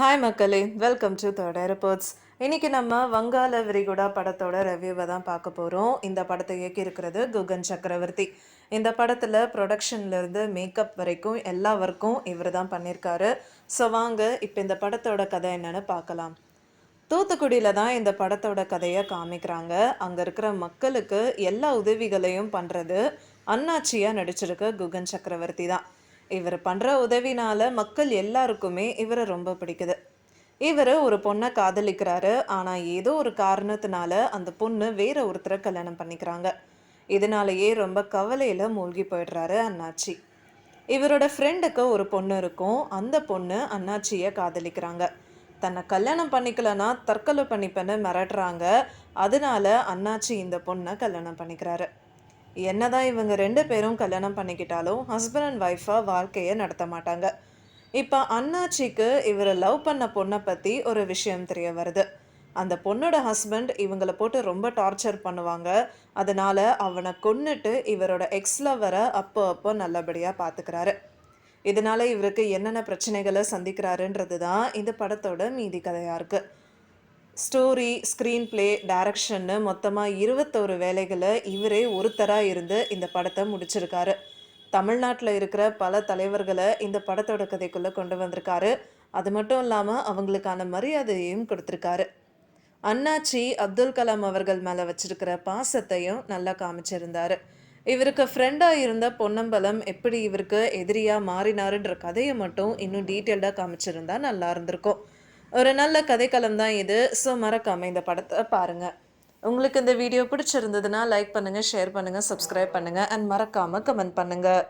Hi மக்களே. Welcome to third reports இன்னைக்கு நம்ம வங்காள விரிகுடா படத்தோட ரிவ்யூவை தான் பார்க்க போகிறோம் இந்த படத்தை இயக்கியிருக்கிறது குகன் சக்கரவர்த்தி. இந்த படத்தில் ப்ரொடக்ஷன்லேருந்து மேக்கப் வரைக்கும் எல்லா ஒர்க்கும் இவர் தான் பண்ணியிருக்காரு. ஸோ வாங்க இப்போ இந்த படத்தோட கதை என்னென்னு பார்க்கலாம். தூத்துக்குடியில் தான் இந்த படத்தோட கதையை காமிக்கிறாங்க. அங்கே இருக்கிற மக்களுக்கு எல்லா உதவிகளையும் பண்ணுறது அண்ணாச்சியாக நடிச்சிருக்க குகன் சக்கரவர்த்தி தான். இவர் பண்ணுற உதவினால மக்கள் எல்லாருக்குமே இவரை ரொம்ப பிடிக்குது. இவர் ஒரு பொண்ணை காதலிக்கிறாரு. ஆனால் ஏதோ ஒரு காரணத்தினால அந்த பொண்ணு வேற ஒருத்தரை கல்யாணம் பண்ணிக்கிறாங்க. இதனாலேயே ரொம்ப கவலையில் மூழ்கி போயிடுறாரு அண்ணாச்சி. இவரோட ஃப்ரெண்டுக்கு ஒரு பொண்ணு இருக்கும். அந்த பொண்ணு அண்ணாச்சியை காதலிக்கிறாங்க. தன்னை கல்யாணம் பண்ணிக்கலனா தற்கொலை பண்ணிப்பேன்னு மிரட்டுறாங்க. அதனால அண்ணாச்சி இந்த பொண்ணை கல்யாணம் பண்ணிக்கிறாரு. என்னதான் இவங்க ரெண்டு பேரும் கல்யாணம் பண்ணிக்கிட்டாலும் ஹஸ்பண்ட் அண்ட் ஒய்ஃபாக வாழ்க்கையை நடத்த மாட்டாங்க. இப்போ அண்ணாச்சிக்கு இவர் லவ் பண்ண பொண்ணை பற்றி ஒரு விஷயம் தெரிய வருது. அந்த பொண்ணோட ஹஸ்பண்ட் இவங்களை போட்டு ரொம்ப டார்ச்சர் பண்ணுவாங்க. அதனால அவனை கொன்னுட்டு இவரோட எக்ஸ் லவரை அப்போ அப்போ நல்லபடியாக பார்த்துக்கிறாரு இதனால இவருக்கு என்னென்ன பிரச்சனைகளை சந்திக்கிறாருன்றது தான் இந்த படத்தோட மீதி கதையாக இருக்குது ஸ்டோரி ஸ்க்ரீன் ப்ளே டைரக்ஷன்னு மொத்தமாக இருபத்தோரு வேலைகளை இவரே ஒருத்தராக இருந்து இந்த படத்தை முடிச்சிருக்காரு. தமிழ்நாட்டில் இருக்கிற பல தலைவர்களை இந்த படத்தோட கதைக்குள்ளே கொண்டு வந்திருக்காரு. அது மட்டும் இல்லாமல் அவங்களுக்கான மரியாதையையும் கொடுத்துருக்காரு. அண்ணாச்சி அப்துல் கலாம் அவர்கள் மேலே வச்சிருக்கிற பாசத்தையும் நல்லா காமிச்சிருந்தார். இவருக்கு ஃப்ரெண்டாக இருந்த பொன்னம்பலம் எப்படி இவருக்கு எதிரியாக மாறினாருன்ற கதையை மட்டும் இன்னும் டீட்டெயில்டாக காமிச்சிருந்தா நல்லா இருந்திருக்கும். ஒரு நல்ல கதைக்களம் தான் இது. ஸோ மறக்காமல் இந்த படத்தை பாருங்கள் உங்களுக்கு இந்த வீடியோ பிடிச்சிருந்ததுன்னா லைக் பண்ணுங்கள் ஷேர் பண்ணுங்கள் சப்ஸ்கிரைப் பண்ணுங்கள் அண்ட் மறக்காமல் கமெண்ட் பண்ணுங்கள்